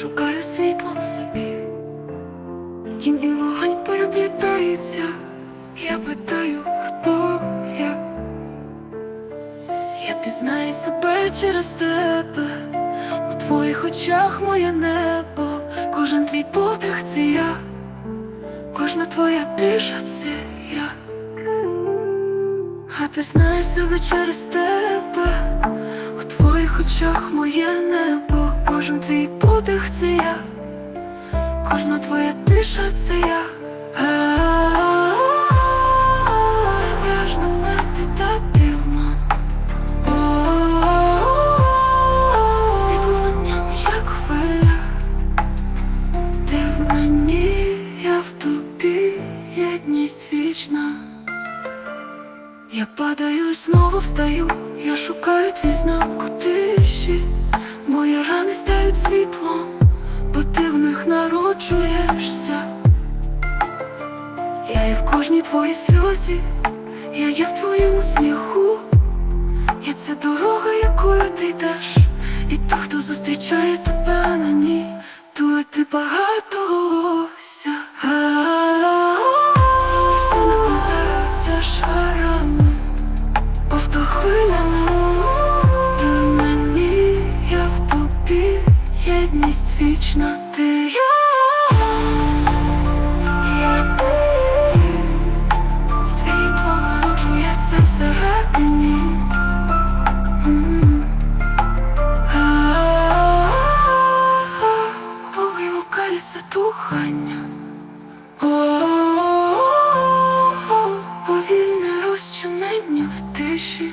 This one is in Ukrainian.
шукаю світло в собі. Тінь і вогонь переплітаються, я питаю, хто я. Я пізнаю себе через тебе, у твоїх очах моє небо, кожен твій подих це я, кожна твоя тиша це я. А пізнаю себе через тебе, очах моє небо, кожен твій подих це я, кожна твоя тиша це я. Тяжно медитативно Відлунням, як хвиля. Ти я в тобі, вічна Я падаю і знову встаю, я шукаю твій знак у тиші. Мої рани стають світлом, бо ти в них народжуєшся. Я є в кожній твоїй сльозі, я є в твоєму сміху. Я це дорога, якою ти йдеш, і той, хто зустрічає тебе на ній, тує ти багато хвилями Ти мені, я в тобі, єдність вічна ти я Я ти Світло народжується всередині Боги в укалі затухання Повільне розчинення в тиші